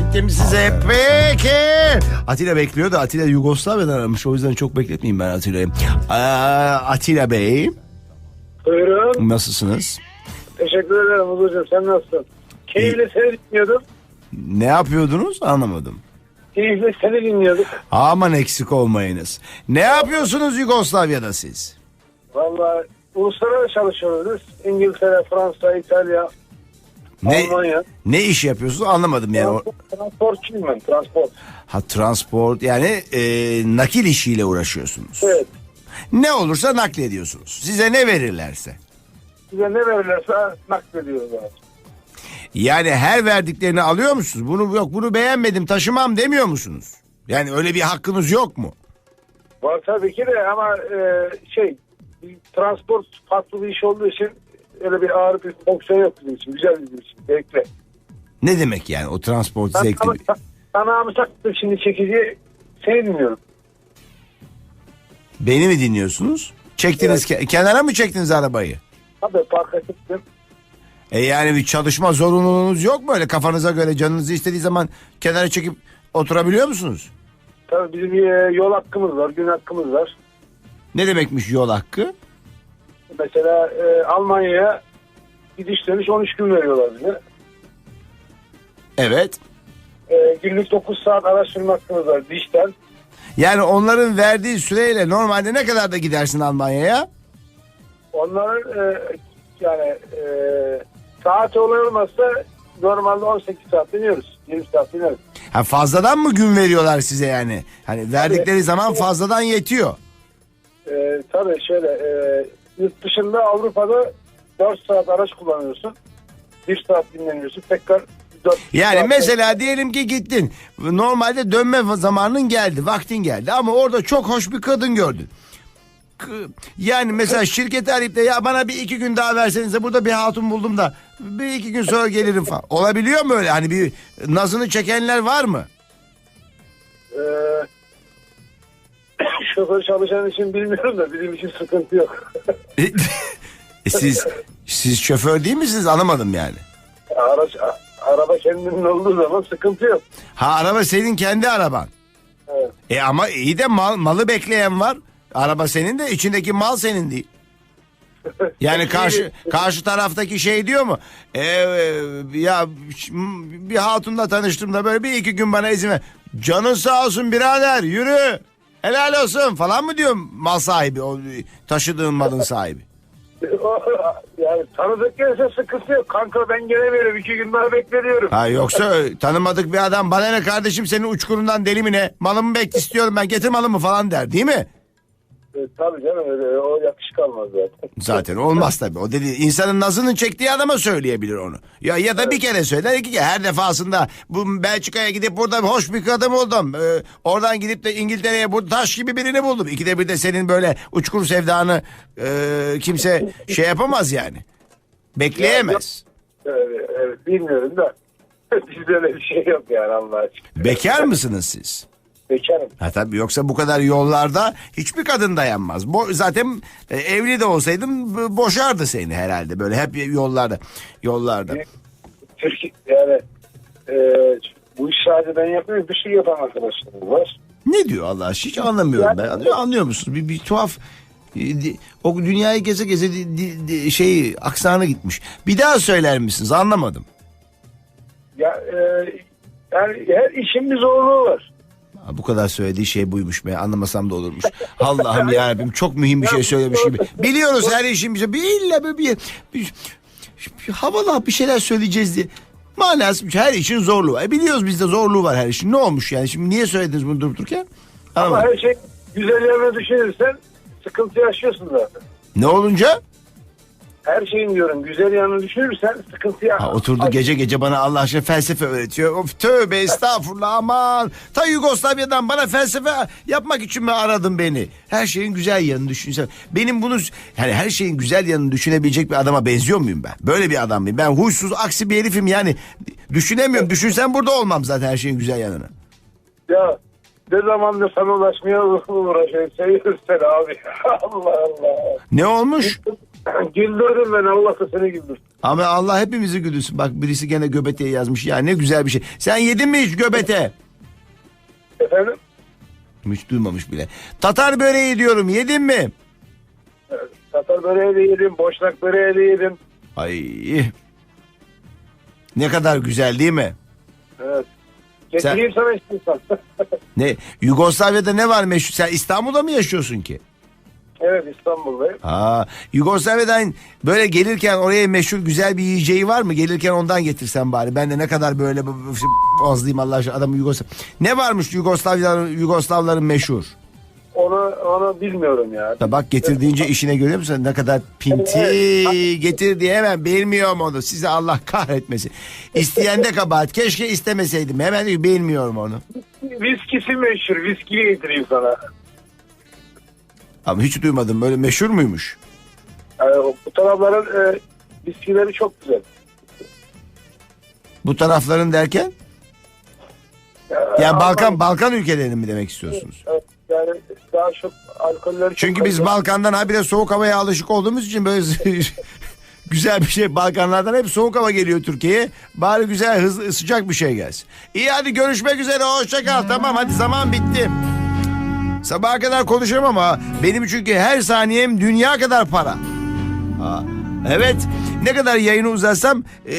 ettim size. Peki. Atilla bekliyor da Atilla Yugoslavya'dan aramış. O yüzden çok bekletmeyeyim ben Atilla'yı. Atilla Bey Buyurun. nasılsınız? Teşekkür ederim Huzurcuğum. Sen nasılsın? Keyifle seni dinliyordum. Ne yapıyordunuz anlamadım. Keyifle seni dinliyorduk. Aman eksik olmayınız. Ne yapıyorsunuz Yugoslavya'da siz? Valla uluslararası çalışıyoruz. İngiltere, Fransa, İtalya, Ne Almanya. ne iş yapıyorsunuz anlamadım yani. Transportçuyum ben. Transport. Ha transport yani e, nakil işiyle uğraşıyorsunuz. Evet. Ne olursa naklediyorsunuz. Size ne verirlerse. Size ne verirlerse naklediyoruz abi. Yani her verdiklerini alıyor musunuz? Bunu yok bunu beğenmedim taşımam demiyor musunuz? Yani öyle bir hakkınız yok mu? Var tabii ki de ama e, şey transport farklı bir iş olduğu için öyle bir ağır bir fonksiyon yok bizim için. Güzel bizim için. Zevkli. Ne demek yani o transport Ben zevkli? bir- sana taktım şimdi çekici seni dinliyorum. Beni mi dinliyorsunuz? Çektiniz ke- kenara mı çektiniz arabayı? Tabii parka çıktım. E yani bir çalışma zorunluluğunuz yok mu öyle kafanıza göre canınızı istediği zaman kenara çekip oturabiliyor musunuz? Tabii bizim e, yol hakkımız var, gün hakkımız var. Ne demekmiş yol hakkı? Mesela e, Almanya'ya gidiş dönüş 13 gün veriyorlar bize. Evet. E, günlük 9 saat araç sürme hakkımız var dişten. Yani onların verdiği süreyle normalde ne kadar da gidersin Almanya'ya? Onların e, yani e, saat olay olmazsa normalde 18 saat dönüyoruz. 20 saat dönüyoruz. Ha fazladan mı gün veriyorlar size yani? Hani verdikleri zaman fazladan yetiyor. E, tabii şöyle e, yurt dışında Avrupa'da 4 saat araç kullanıyorsun. 1 saat dinleniyorsun. Tekrar 4 Yani mesela diyelim ki gittin. Normalde dönme zamanın geldi, vaktin geldi ama orada çok hoş bir kadın gördün. Yani mesela şirketi arayıp da ya bana bir iki gün daha versenize burada bir hatun buldum da bir iki gün sonra gelirim falan. Olabiliyor mu öyle? Hani bir nazını çekenler var mı? Ee, şoför çalışan için bilmiyorum da bizim için sıkıntı yok. E, siz siz şoför değil misiniz? Anlamadım yani. Araç, araba kendinin olduğu zaman sıkıntı yok. Ha araba senin kendi araban. Evet. E ama iyi de mal, malı bekleyen var. Araba senin de içindeki mal senin değil. Yani karşı karşı taraftaki şey diyor mu? E, ya bir hatunla tanıştım da böyle bir iki gün bana izin ver. Canın sağ olsun birader yürü. Helal olsun falan mı diyor mal sahibi o taşıdığın malın sahibi. yani tanıdık gelirse sıkıntı yok. Kanka ben gelemiyorum. iki gün daha bekliyorum. Ha yoksa tanımadık bir adam bana ne kardeşim senin uçkurundan deli mi ne? Malımı bek istiyorum ben getir malımı falan der değil mi? E, tabii canım öyle, o yakışık almaz zaten. Zaten olmaz tabii. O dedi insanın nazının çektiği adama söyleyebilir onu. Ya ya da bir kere söyler iki kere. Her defasında bu Belçika'ya gidip burada hoş bir kadın buldum. Ee, oradan gidip de İngiltere'ye bu taş gibi birini buldum. İkide bir de senin böyle uçkur sevdanı e, kimse şey yapamaz yani. Bekleyemez. Evet, evet, bilmiyorum da. Bizde öyle bir şey yok yani Allah aşkına. Bekar mısınız siz? Bekarım. Ha tabii yoksa bu kadar yollarda hiçbir kadın dayanmaz. Bo zaten e, evli de olsaydın b- boşardı seni herhalde böyle hep yollarda yollarda. Türkiye yani e, bu iş sadece ben yapmıyorum. Bir şey yapan arkadaşlarım var. Ne diyor Allah aşkına hiç anlamıyorum ben. Anlıyor, anlıyor musunuz? Bir, bir tuhaf e, o dünyayı geze geze di, di- di- şey aksanı gitmiş. Bir daha söyler misiniz? Anlamadım. Ya e, yani her işin bir zorluğu var. Bu kadar söylediği şey buymuş be anlamasam da olurmuş. Allah'ım yarabbim çok mühim bir şey söylemiş gibi. Biliyoruz her işin bir. Bir illa bir, bir, bir, bir havalı bir şeyler söyleyeceğiz diye. Manası şey. her işin zorluğu var. E, biliyoruz bizde zorluğu var her işin. Ne olmuş yani? Şimdi niye söylediniz bunu durup dururken? Ama Anlamadım. her şey güzel yerine düşünürsen sıkıntı yaşıyorsun zaten. Ne olunca? Her şeyin diyorum güzel yanını düşünürsen sıkıntı ya. Ha, oturdu gece gece bana Allah aşkına felsefe öğretiyor. Of tövbe estağfurullah aman. Ta Yugoslavya'dan bana felsefe yapmak için mi aradın beni? Her şeyin güzel yanını düşünsen. Benim bunu yani her şeyin güzel yanını düşünebilecek bir adama benziyor muyum ben? Böyle bir adam mıyım? Ben huysuz aksi bir herifim yani. Düşünemiyorum. Düşünsem burada olmam zaten her şeyin güzel yanını. Ya ne zamandır sana ulaşmaya uğraşıyorum. Seviyoruz seni abi. Allah Allah. Ne olmuş? Güldürdün beni Allah da seni güldür. Ama Allah hepimizi güldürsün. Bak birisi gene göbeteye yazmış. Ya ne güzel bir şey. Sen yedin mi hiç göbete? Efendim? Hiç duymamış bile. Tatar böreği diyorum. Yedin mi? Tatar böreği de yedim. Boşnak böreği de yedim. Ay. Ne kadar güzel değil mi? Evet. Getireyim sana istiyorsan. Ne Yugoslavya'da ne var meşhur? Sen İstanbul'da mı yaşıyorsun ki? evet İstanbul'dayım. Ha, Yugoslavya'dan böyle gelirken oraya meşhur güzel bir yiyeceği var mı? Gelirken ondan getirsen bari. Ben de ne kadar böyle boğazlayayım Allah aşkına adamı Yugoslav. Ne varmış Yugoslavyaların Yugoslavların meşhur? Onu onu bilmiyorum ya. Da bak getirdiğince işine görüyor musun? Ne kadar pinti getir diye hemen bilmiyorum onu. Size Allah kahretmesin. İsteyen de kabahat. Keşke istemeseydim. Hemen diyor bilmiyorum onu. Viskisi meşhur. Viskiyi getireyim sana. Ama hiç duymadım. Böyle meşhur muymuş? Yani bu tarafların e, viskileri çok güzel. Bu tarafların derken? Yani Balkan Balkan ülkelerinin mi demek istiyorsunuz? Evet, yani daha çok alkolleri Çünkü biz. Balkan'dan habire soğuk havaya alışık olduğumuz için böyle güzel bir şey. Balkanlardan hep soğuk hava geliyor Türkiye'ye. Bari güzel hızlı sıcak bir şey gelsin. İyi hadi görüşmek üzere hoşça kal. Tamam hadi zaman bitti. Sabaha kadar konuşurum ama benim çünkü her saniyem dünya kadar para. Ha, evet ne kadar yayını uzatsam e,